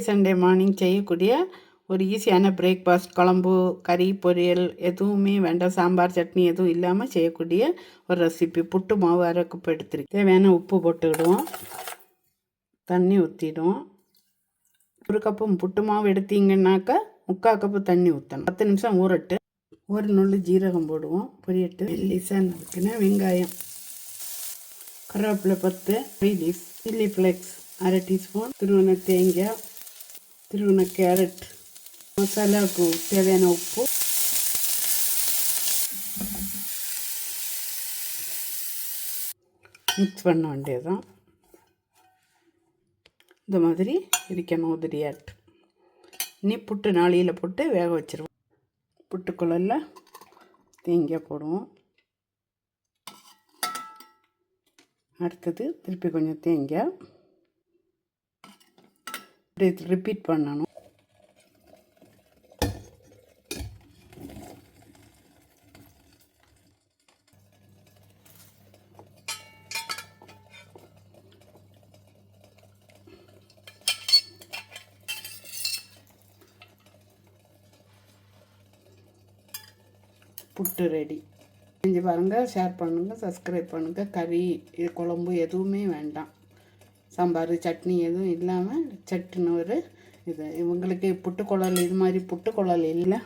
Sunday morning செய்யக்கூடிய ஒரு ஈஸியான பிரேக்ஃபாஸ்ட் குழம்பு கறி பொரியல் எதுவுமே வேண்டாம். சாம்பார் சட்னி எதுவும் இல்லாமல் செய்யக்கூடிய ஒரு ரெசிபி புட்டு மாவு அரை எடுத்துருக்கு தேவையான உப்பு போட்டுக்கிடுவோம். தண்ணி ஊற்றிடுவோம் ஒரு கப்பு புட்டு மாவு எடுத்தீங்கன்னாக்கா முக்கால் கப்பு தண்ணி ஊற்றணும் பத்து நிமிஷம் ஊறட்டு. ஒரு நுள்ளு ஜீரகம் போடுவோம். பொரியட்டு. மெல்லிசாக இருக்குன்னா வெங்காயம். கருவேப்பிலை பத்து. லீஃப் சில்லி ஃப்ளேக்ஸ் அரை டீஸ்பூன் திருவண்ண தேங்காய். திருவண்ண கேரட் மசாலாவுக்கு தேவையான உப்பு. மிக்ஸ் பண்ண வேண்டியதுதான். இந்த மாதிரி இருக்கணும் உதிரியாட்டு. இனி புட்டு நாளியில் போட்டு வேக வச்சிருவோம். புட்டுக்குழல்ல தேங்காய் போடுவோம். அடுத்தது திருப்பி கொஞ்சம் தேங்காய். ரிப்பீட் பண்ணணும். புட்டு ரெடி செஞ்சு பாருங்கள் ஷேர் பண்ணுங்கள் சப்ஸ்கிரைப் பண்ணுங்கள் கறி இது குழம்பு எதுவுமே வேண்டாம். சாம்பார் சட்னி எதுவும் இல்லாமல் சட்டுன்னு ஒரு இது. இவங்களுக்கு புட்டுக்குழல் இது மாதிரி புட்டுக்குழல் இல்லை.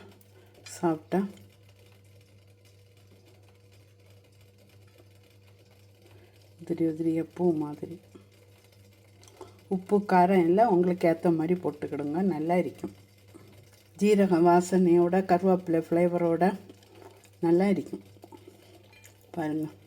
சாப்பிட்டா. உதிரி உதிரிய பூ மாதிரி. உப்பு காரம் எல்லாம் உங்களுக்கு ஏற்ற மாதிரி போட்டுக்கிடுங்க. நல்லா இருக்கும். ஜீரகம் வாசனையோட கருவேப்பிலை ஃப்ளேவரோட நல்லா இருக்கும். பாருங்கள்